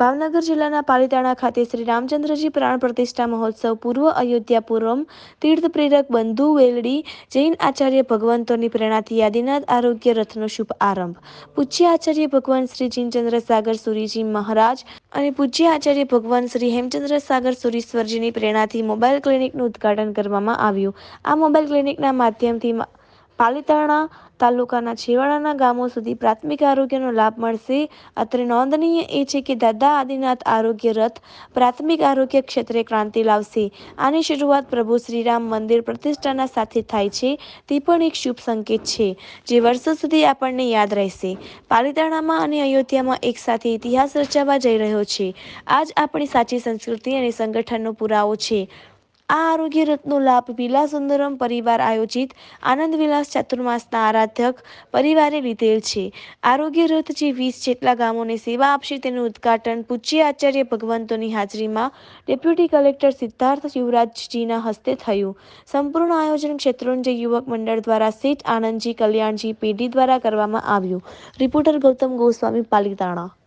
ભાવનગર જિલ્લાના પાલિતાણા ખાતે શ્રી રામચંદ્રજી પ્રાણ પ્રતિષ્ઠા મહોત્સવ પૂર્વ અયોધ્યા પૂર્વમ તીર્થ પ્રેરક બંધુ વેલડી, જૈન આચાર્ય ભગવંતોની પ્રેરણાથી આદિનાથ આરોગ્ય રથનો શુભ આરંભ. પૂજ્ય આચાર્ય ભગવાન શ્રી જીનચંદ્ર સાગર સુરીજી મહારાજ અને પૂજ્ય આચાર્ય ભગવાન શ્રી હેમચંદ્ર સાગર સુરીશ્વરજીની પ્રેરણાથી મોબાઈલ ક્લિનિકનું ઉદ્ઘાટન કરવામાં આવ્યું. આ મોબાઈલ ક્લિનિકના માધ્યમથી પાલિતાણા તાલુકાના છેવાડાના ગામો સુધી પ્રાથમિક આરોગ્યનો લાભ મળશે. અત્રે નોંધનીય એ છે કે દાદા આદિનાથ આરોગ્ય રથ પ્રાથમિક આરોગ્ય ક્ષેત્રે ક્રાંતિ લાવશે. આની શરૂઆત પ્રભુ શ્રીરામ મંદિર પ્રતિષ્ઠાના સાથે થાય છે, તે પણ એક શુભ સંકેત છે, જે વર્ષો સુધી આપણને યાદ રહેશે. પાલિતાણામાં અને અયોધ્યામાં એક સાથે ઇતિહાસ રચાવા જઈ રહ્યો છે. આ જ આપણી સાચી સંસ્કૃતિ અને સંગઠનનો પુરાવો છે. આ આરોગ્ય રથનો લાભ વિલા સુંદરમ પરિવાર આયોજિત આનંદ વિલાસ ચાતુર્માસના આરાધક પરિવારે લીધેલ છે. આરોગ્ય રથ જે વીસ જેટલા ગામોને સેવા આપશે તેનું ઉદ્ઘાટન પૂજ્ય આચાર્ય ભગવંતોની હાજરીમાં ડેપ્યુટી કલેક્ટર સિદ્ધાર્થ યુવરાજજીના હસ્તે થયું. સંપૂર્ણ આયોજન ક્ષેત્રોંજય યુવક મંડળ દ્વારા શેઠ આનંદજી કલ્યાણજી પેઢી દ્વારા કરવામાં આવ્યું. રિપોર્ટર ગૌતમ ગોસ્વામી પાલિતાણા.